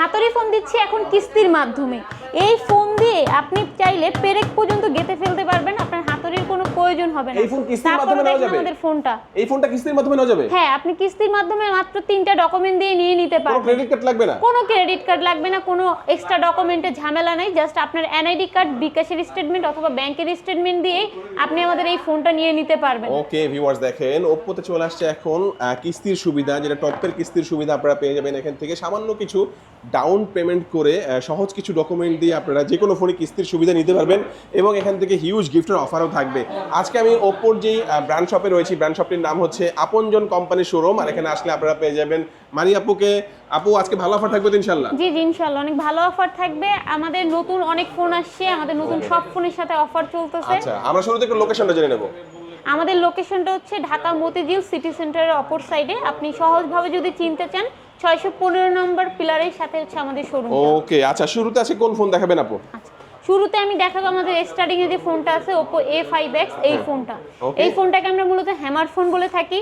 হাতুড়ি ফোন দিচ্ছি এখন কিস্তির মাধ্যমে। এই ফোন দিয়ে আপনি চাইলে পেরেক পর্যন্ত গেতে ফেলতে পারবেন আপনার প্রয়োজন হবে না। এই ফোন কিস্তির মাধ্যমে নেওয়া যাবে? আমাদের ফোনটা। এই ফোনটা কিস্তির মাধ্যমে নেওয়া যাবে? হ্যাঁ আপনি কিস্তির মাধ্যমে মাত্র তিনটা ডকুমেন্ট দিয়ে নিয়ে নিতে কোনো ক্রেডিট কার্ড লাগবে না? কোনো ক্রেডিট কার্ড লাগবে না কোনো এক্সট্রা ডকুমেন্টের ঝামেলা নেই জাস্ট আপনার এনআইডি কার্ড বিকাশের স্টেটমেন্ট অথবা ব্যাংকের স্টেটমেন্ট দিয়েই আপনি আমাদের এই ফোনটা নিয়ে নিতে পারবেন। ওকে ভিউয়ার্স দেখেন ওপ্পোতে চলে আসছে এখন কিস্তির সুবিধা যেটা টপের কিস্তির সুবিধা আপনারা পেয়ে যাবেন এখান থেকে। সামান্য কিছু ডাউন পেমেন্ট করে সহজ কিছু ডকুমেন্ট দিয়ে আপনারা যে কোনো ফোনে কিস্তির সুবিধা নিতে পারবেন এবং এখান থেকে হিউজ গিফটের অফারও থাকবে। আজকে আমি ওপ্পোর যেই ব্র্যান্ড শপে রয়েছি ব্র্যান্ড শপটির নাম হচ্ছে আপনজন কোম্পানির শোরুম আর এখানে আসলে আপনারা পেয়ে যাবেন মানি আপুকে। আপু আজকে ভালো অফার থাকবে ইনশাল্লাহ জি জি ইনশাল্লাহ অনেক ভালো অফার থাকবে। আমাদের নতুন অনেক ফোন আসছে আমাদের নতুন সব ফোনের সাথে অফার চলতেছে। আচ্ছা আমরা শুরুতে একটু লোকেশনটা জেনে নেব। আমাদের লোকেশনটা হচ্ছে ঢাকা মতিঝিল সিটি সেন্টারের অপর সাইডে আপনি সহজভাবে যদি চিনতে চান ছয়শো পনেরো নম্বর পিলারের সাথে হচ্ছে আমাদের শোরুম ওকে আচ্ছা শুরুতে আছে কোন ফোন দেখাবেন আপু? আচ্ছা শুরুতে আমি দেখাবো আমাদের স্টার্টিং এ যে ফোনটা আছে Oppo A5X এই ফোনটা এই ফোনটাকে আমরা মূলত হ্যামার ফোন বলে থাকি।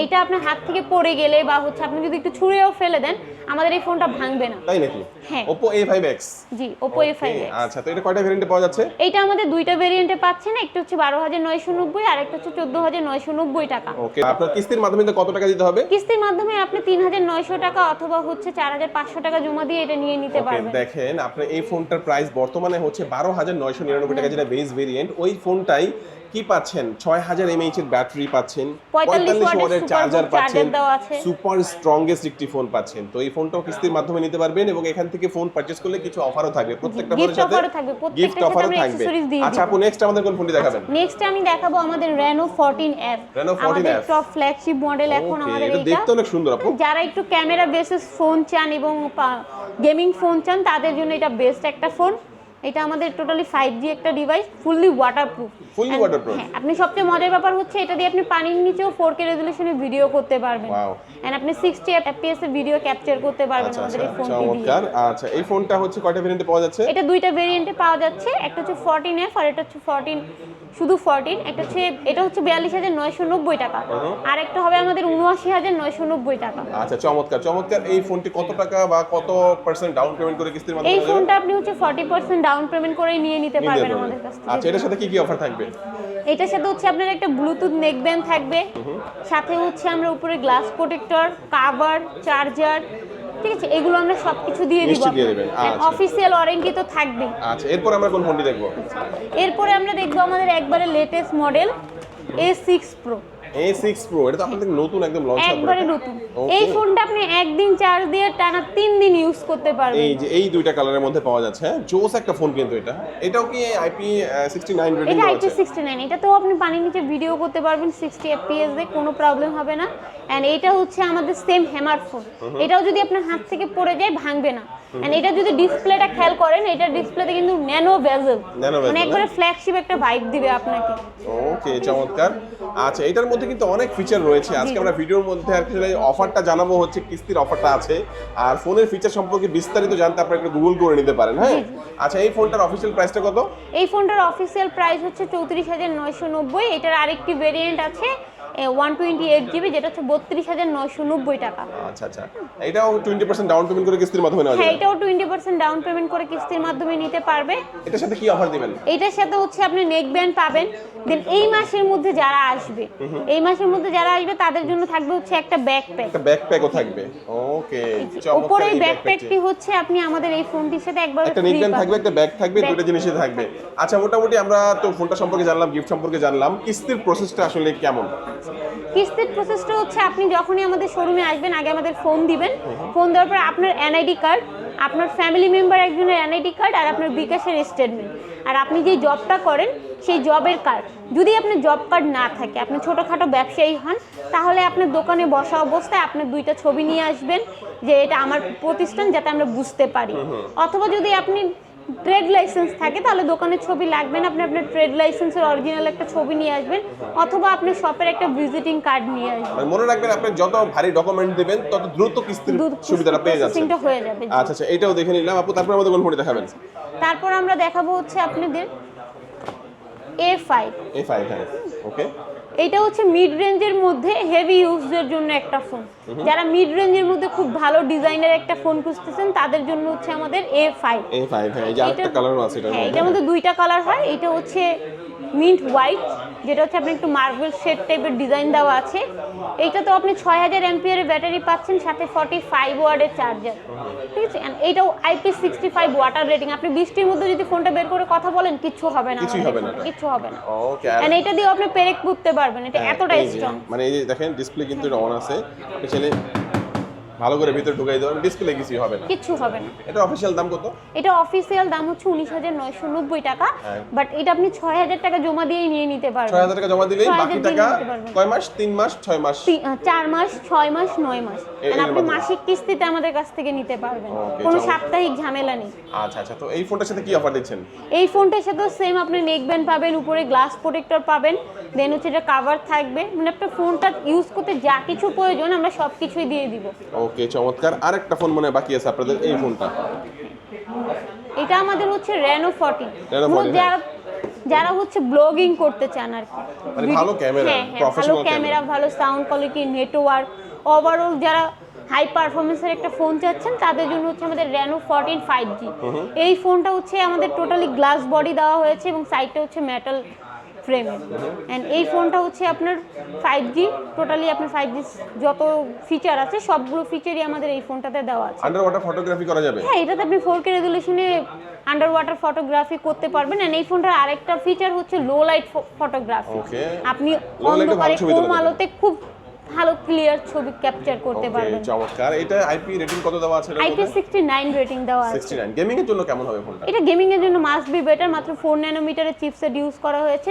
এইটা আপনার হাত থেকে পড়ে গেলে বা হচ্ছে আপনি যদি একটু ছুঁড়েও ফেলে দেন আমাদের এই ফোনটা ভাঙবে না। তাই নাকি? হ্যাঁ। ওপ্পো A5X জি Oppo A5X আচ্ছা তো এটা কয়টা ভেরিয়েন্টে পাওয়া যাচ্ছে? এইটা আমাদের দুইটা ভেরিয়েন্টে পাচ্ছেন একটা হচ্ছে বারো হাজার নয়শো নব্বই আর একটা হচ্ছে চোদ্দ হাজার নয়শো নব্বই টাকা। ওকে আপনার কিস্তির মাধ্যমে কত টাকা দিতে হবে? কিস্তির মাধ্যমে আপনি তিন হাজার নয়শো টাকা অথবা হচ্ছে চার হাজার পাঁচশো টাকা জমা দিয়ে এটা নিয়ে নিতে পারবেন। দেখেন আপনার এই ফোনটার প্রাইস বর্তমানে হচ্ছে বারো হাজার নয়শো নিরানব্বই টাকা যেটা বেস ভেরিয়েন্ট ওই ফোনটাই কি পাচ্ছেন? ছয় হাজার এমএইচ এর ব্যাটারি পাচ্ছেন 45 ওয়াটের চার্জার পাচ্ছেন। সুপার স্ট্রংগেস্ট একটি ফোন পাচ্ছেন। তো এই ফোনটাও কিস্তির মাধ্যমে নিতে পারবেন এবং এখান থেকে ফোন পারচেজ করলে কিছু অফারও থাকবে। প্রত্যেকটা ফোনের সাথে গিফট অফারও থাকবে আচ্ছা। আপু নেক্সট আমাদের কোন ফোনটি দেখাবেন? নেক্সট আমি দেখাবো আমাদের Reno 14F Reno 14F আমাদের টপ ফ্ল্যাগশিপ মডেল এখন আমাদের এটা দেখতে অনেক সুন্দর আপু। যারা একটু ক্যামেরা বেসিস ফোন চান এবং গেমিং ফোন চান তাদের জন্য এটা বেস্ট একটা ফোন এটা আমাদের টোটালি ফাইভ জি একটা ডিভাইস ফুললি ওয়াটারপ্রুফ waterproof? হ্যাঁ আপনি সবচেয়ে মজার ব্যাপার হচ্ছে এটা দিয়ে আপনি পানির নিচেও ফোর কে রেজলিউশনে ভিডিও করতে পারবেন। এন্ড আপনি সিক্সটি এফপিএস এর ভিডিও ক্যাপচার করতে পারবেন আচ্ছা আমাদের আচ্ছা এই ফোনটি দিয়ে। আচ্ছা এই ফোনটা হচ্ছে কয়টা ভেরিয়েন্টে পাওয়া যাচ্ছে? এটা দুইটা ভেরিয়েন্টে পাওয়া যাচ্ছে একটা হচ্ছে ফোরটিন এফ আর এটা হচ্ছে ফোরটিন শুধু ফোরটিন একটা হচ্ছে এটা হচ্ছে বিয়াল্লিশ হাজার নয়শো নব্বই টাকা। আর একটা হবে আমাদের উনআশি হাজার নয়শো নব্বই টাকা। আচ্ছা চমৎকার চমৎকার। এই ফোনটি কত টাকা বা কত পার্সেন্ট ডাউন পেমেন্ট করে কিস্তির মাধ্যমে এই ফোনটা আপনি হচ্ছে ফর্টি পার্সেন্ট ডাউন পেমেন্ট করেই নিয়ে নিতে পারবেন আমাদের কাছ থেকে। আচ্ছা এটার সাথে কি কি অফার থাকবে? এটার সাথে হচ্ছে আপনার একটা ব্লুটুথ নেক ব্যান্ড থাকবে সাথে হচ্ছে আমরা উপরে গ্লাস প্রোটেক্টর কাভার চার্জার ঠিক আছে? এগুলো আমরা সবকিছু দিয়ে দিব। অফিসিয়াল ওয়ারেন্টি আচ্ছা। তো থাকবে আচ্ছা এরপর আমরা কোন ফোনটি দেখব? এরপরে আমরা দেখব আমাদের একবারে লেটেস্ট মডেল A6 Pro এটা তো আপনাদের নতুন একদম লঞ্চ একবারে নতুন। এই ফোনটা আপনি একদিন চার্জ দিয়ে টানা দিন ইউজ করতে পারবেন। এই যে এই দুইটা কালারের মধ্যে পাওয়া যাচ্ছে হ্যাঁ? জোস একটা ফোন কিন্তু এটা। এটাও কি IP69 রেটিং এটা IP69 এটা তো আপনি পানির নিচে ভিডিও করতে পারবেন 60 FPS দিয়ে কোনো প্রবলেম হবে না। এন্ড এটা হচ্ছে আমাদের সেম হ্যামার ফোন এটাও যদি আপনার হাত থেকে পড়ে যায় ভাঙবে না। অ্যান্ড এটা যদি ডিসপ্লেটা খেয়াল করেন এটা ডিসপ্লেতে কিন্তু ন্যানো বেজেল মানে একবারে ফ্ল্যাগশিপ একটা ভাইব দিবে আপনাকে। ওকে চমৎকার। আচ্ছা এটার মধ্যে কিন্তু অনেক ফিচার রয়েছে। আজকে আমরা ভিডিওর মধ্যে আসলে অফারটা জানাব হচ্ছে কিস্তির অফারটা আছে। আর ফোনের ফিচার সম্পর্কে বিস্তারিত জানতে আপনারা একটু গুগল করে নিতে পারেন হ্যাঁ? আচ্ছা এই ফোনটার অফিসিয়াল প্রাইসটা কত? এই ফোনটার অফিসিয়াল প্রাইস হচ্ছে চৌত্রিশ হাজার নয়শো নব্বই। এটার আরেকটি ভেরিয়েন্ট আছে। ওয়ান টোয়েন্টি এইট জিবি যেটা হচ্ছে বত্রিশ হাজার নয়শো নব্বই টাকা। আচ্ছা আচ্ছা। এটাও টোয়েন্টি পার্সেন্ট ডাউন পেমেন্ট করে কিস্তির মাধ্যমে নেওয়া হ্যাঁ এটাও টোয়েন্টি পার্সেন্ট ডাউন পেমেন্ট করে কিস্তির মাধ্যমে নিতে পারবে। এটার সাথে কি অফার দিবেন? এইটার সাথে হচ্ছে আপনি নেক ব্যান্ড পাবেন। দেন এই মাসের মধ্যে যারা আসবে এই মাসের মধ্যে যারা আসবে তাদের জন্য থাকবে হচ্ছে একটা ব্যাকপ্যাক একটা ব্যাকপ্যাকও থাকবে। ওকে উপরে এই এই ব্যাকপ্যাকটি হচ্ছে আপনি আমাদের এই ফোনটির সাথে একবার একটা থাকবে একটা ব্যাগ থাকবে দুটো জিনিসই থাকবে। আচ্ছা মোটামুটি আমরা তো ফোনটা সম্পর্কে জানলাম গিফট সম্পর্কে জানলাম। কিস্তির প্রসেসটা আসলে কেমন? কিস্তির প্রসেসটা হচ্ছে আপনি যখনই আমাদের শোরুমে আসবেন আগে আমাদের ফোন দিবেন। ফোন দেওয়ার পর আপনার এনআইডি কার্ড আপনার ফ্যামিলি মেম্বার একজনের এনআইডি কার্ড আর আপনার বিকাশের স্টেটমেন্ট আর আপনি যে জবটা করেন সেই জবের কার্ড যদি আপনার জব কার্ড না থাকে আপনি ছোটোখাটো ব্যবসায়ী হন তাহলে আপনার দোকানে বসা অবস্থায় আপনার দুইটা ছবি নিয়ে আসবেন যে এটা আমার প্রতিষ্ঠান যাতে আমরা বুঝতে পারি। অথবা যদি আপনি ট্রেড লাইসেন্স থাকে তাহলে দোকানের ছবি লাগবে না আপনি আপনার ট্রেড লাইসেন্সের অরিজিনাল একটা ছবি নিয়ে আসবেন অথবা আপনি শপের একটা ভিজিটিং কার্ড নিয়ে আসবেন। মানে মনে রাখবেন আপনি যত ভারী ডকুমেন্ট দিবেন তত দ্রুত কিস্তির সুবিধাটা পেয়ে যাচ্ছেন। হয়ে যাবে আচ্ছা আচ্ছা এটাও দেখে নিলাম। আপু তারপর আমাদের কোন ফোনটি দেখাবেন? তারপর আমরা দেখাবো হচ্ছে আপনাদের এ ফাইভ এ ফাইভ হ্যাঁ ওকে এইটা হচ্ছে মিড রেঞ্জের মধ্যে হেভি ইউজের জন্য একটা ফোন যারা মিড রেঞ্জের মধ্যে খুব ভালো ডিজাইনের একটা ফোন খুঁজতেছেন তাদের জন্য হচ্ছে আমাদের এ ফাইভ এই ফাইভ হ্যাঁ এই যে আরেকটা এটা- আছে এটা হ্যাঁ এটার মধ্যে। দুইটা কালার হয়। এটা হচ্ছে মিন্ট হোয়াইট যেটা হচ্ছে আপনি একটু মার্বেল শেড টাইপের ডিজাইন দেওয়া আছে। এইটা তো আপনি ছয় হাজার এমপিয়ারের ব্যাটারি পাচ্ছেন সাথে ফর্টি ফাইভ ওয়ার্ডের চার্জার ঠিক আছে? এইটাও IP sixty five water rating আপনি বৃষ্টির মধ্যে যদি ফোনটা বের করে কথা বলেন কিচ্ছু হবে না হবে এটা। কিচ্ছু হবে না। And এইটা দিয়ে আপনি পেরেক পুততে পারবেন এটা এতটাই স্ট্রং মানে এই যে দেখেন ডিসপ্লে কিন্তু অন আছে। চাইলে ভালো করে ভিতরে ঢুকাই দেবেন ডিসপ্লে কিছুই হবে না। কিচ্ছু হবে না। এটা অফিসিয়াল দাম কত? এটা অফিসিয়াল দাম হচ্ছে উনিশ হাজার নয়শো নব্বই টাকা হ্যাঁ। বাট এটা আপনি ছয় হাজার টাকা জমা দিয়েই নিয়ে নিতে পারবেন। ছয় হাজার টাকা জমা দিলেই বাকি টাকা কয় মাস? তিন মাস? ছয় মাস? তি- আহ, চার মাস ছয় মাস নয় মাস। এ- আপনি মাসিক কিস্তিতে আমাদের কাছ থেকে নিতে পারবেন। কোনো সাপ্তাহিক ঝামেলা নেই। আচ্ছা আচ্ছা তো এই ফোনটার সাথে কি অফার দিচ্ছেন? এই ফোনটার সাথে সেম আপনি নেক ব্যান্ড পাবেন উপরে গ্লাস প্রোটেক্টর পাবেন দেন হচ্ছে এটা কাভার থাকবে। মানে আপনার ফোনটা ইউজ করতে যা কিছু প্রয়োজন আমরা সব কিছুই দিয়ে দিব। ওকে চমৎকার। আরেকটা ফোন মনে বাকি আছে আপনাদের এই ফোনটা। এটা আমাদের হচ্ছে রেনো ফর্টি Reno 40, যারা যারা হচ্ছে ব্লগিং করতে চান আর কি। মানে ভালো ক্যামেরা, হ্যাঁ ভালো ক্যামেরা ভালো সাউন্ড কোয়ালিটি নেটওয়ার্ক ওভারঅল যারা হাই পারফরমেন্সের একটা ফোন চাচ্ছেন তাদের জন্য হচ্ছে আমাদের রেনো ফোরটিন ফাইভ জি এই ফোনটা হচ্ছে আমাদের টোটালি গ্লাস বডি দেওয়া হয়েছে এবং সাইডটা হচ্ছে মেটাল ফ্রেম অ্যান্ড এই ফোনটা হচ্ছে আপনার ফাইভ জি টোটালি আপনার ফাইভ জি যত ফিচার আছে সবগুলো ফিচারই আমাদের এই ফোনটাতে দেওয়া আছে। আন্ডার ওয়াটার ফটোগ্রাফি করা যাবে? হ্যাঁ এটাতে আপনি ফোর কে রেজুলেশনে আন্ডার ওয়াটার ফটোগ্রাফি করতে পারবেন। অ্যান্ড এই ফোনটার আরেকটা ফিচার হচ্ছে লো লাইট ফটোগ্রাফি আপনি অন্ধকারে কম আলোতে খুব ভালো ক্লিয়ার ছবি ক্যাপচার করতে পারবেন। চমৎকার। এটা আইপি রেটিং কত দেওয়া আছে? আইপি সিক্সটি নাইন রেটিং দেওয়া আছে। 69 গেমিং এর জন্য কেমন হবে ফোনটা এটা গেমিং এর জন্য মাস্ট বি বেটার মাত্র ফোর ন্যানোমিটারের চিপসেট ইউজ করা হয়েছে।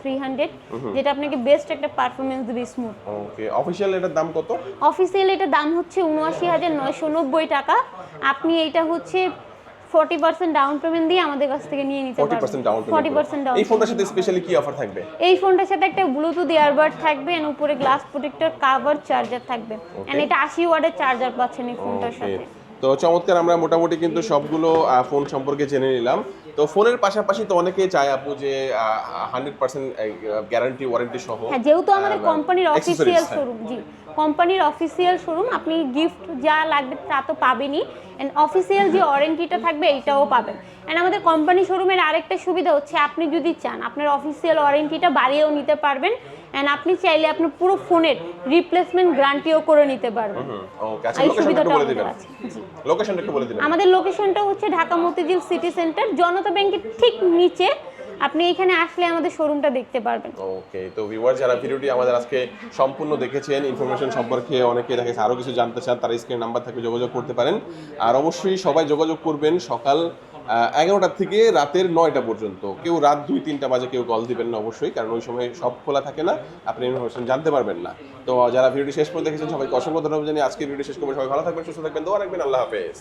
থ্রি হান্ড্রেড যেটা আপনাকে বেস্ট একটা পারফরমেন্স দিবে স্মুথ ওকে অফিসিয়াল এটার দাম কত? অফিসিয়াল এটা দাম হচ্ছে উনআশি হাজার নয়শো নব্বই টাকা। আপনি এটা হচ্ছে ফর্টি পার্সেন্ট ডাউন পেমেন্ট দিয়ে আমাদের কাছ থেকে নিয়ে নিতে 40% ডাউন পারবেন ফর্টি পার্সেন্ট ডাউন এই ফোনটার সাথে স্পেশালি কি অফার থাকবে? এই ফোনটার সাথে একটা ব্লুটুথ ইয়ারবাড থাকবে এন্ড উপরে গ্লাস প্রোটেক্টর কাভার চার্জার থাকবে। এন্ড এটা আশি ওয়ার্ডের চার্জার পাচ্ছেন এই ফোনটার সাথে। তো চমৎকার আমরা মোটামুটি কিন্তু সবগুলো ফোন সম্পর্কে জেনে নিলাম। তো ফোনের পাশাপাশি তো অনেকেই চায় আপু যে হান্ড্রেড পার্সেন্ট গ্যারান্টি ওয়ারেন্টি সহ হ্যাঁ যেহেতু আমাদের কোম্পানির অফিসিয়াল। শোরুম জি কোম্পানির অফিসিয়াল শোরুম আপনি গিফট যা লাগবে তা তো পাবেনই। অ্যান্ড অফিসিয়াল যে ওয়ারেন্টিটা থাকবে এইটাও পাবেন। এন্ড আমাদের কোম্পানি শোরুমের আরেকটা সুবিধা হচ্ছে আপনি যদি চান আপনার অফিসিয়াল ওয়ারেন্টিটা বাড়িয়েও নিতে পারবেন। অ্যান্ড আপনি চাইলে আপনার পুরো ফোনের রিপ্লেসমেন্ট গ্যারান্টিও করে নিতে পারবেন। আচ্ছা এই সুবিধাটা আছে জি। লোকেশনটা একটু বলে দিন আমাদের লোকেশনটা হচ্ছে ঢাকা মতিঝিল সিটি সেন্টার জনতা ব্যাংকের ঠিক নিচে। আপনি এখানে আসলে আমাদের শোরুমটা দেখতে পারবেন। ওকে তো ভিউয়ার যারা ভিডিওটি আমাদের আজকে সম্পূর্ণ দেখেছেন ইনফরমেশন সম্পর্কে অনেকে দেখেছে আরও কিছু জানতে চান তার স্ক্রিন নাম্বার থেকে যোগাযোগ করতে পারেন। আর অবশ্যই সবাই যোগাযোগ করবেন সকাল এগারোটা থেকে রাতের নয়টা পর্যন্ত। কেউ রাত দুই, তিনটা বাজে কেউ কল দিবেন না অবশ্যই, কারণ ওই সময় সব খোলা থাকে না, আপনি ইনফরমেশন জানতে পারবেন না। তো যারা ভিডিওটি শেষ পর্যন্ত দেখেছেন, সবাইকে অসংখ্য ধন্যবাদ জানিয়ে আজকে ভিডিও শেষ করব। সবাই ভালো থাকবেন, সুস্থ থাকবেন, দোয়া রাখবেন, আল্লাহ হাফেজ।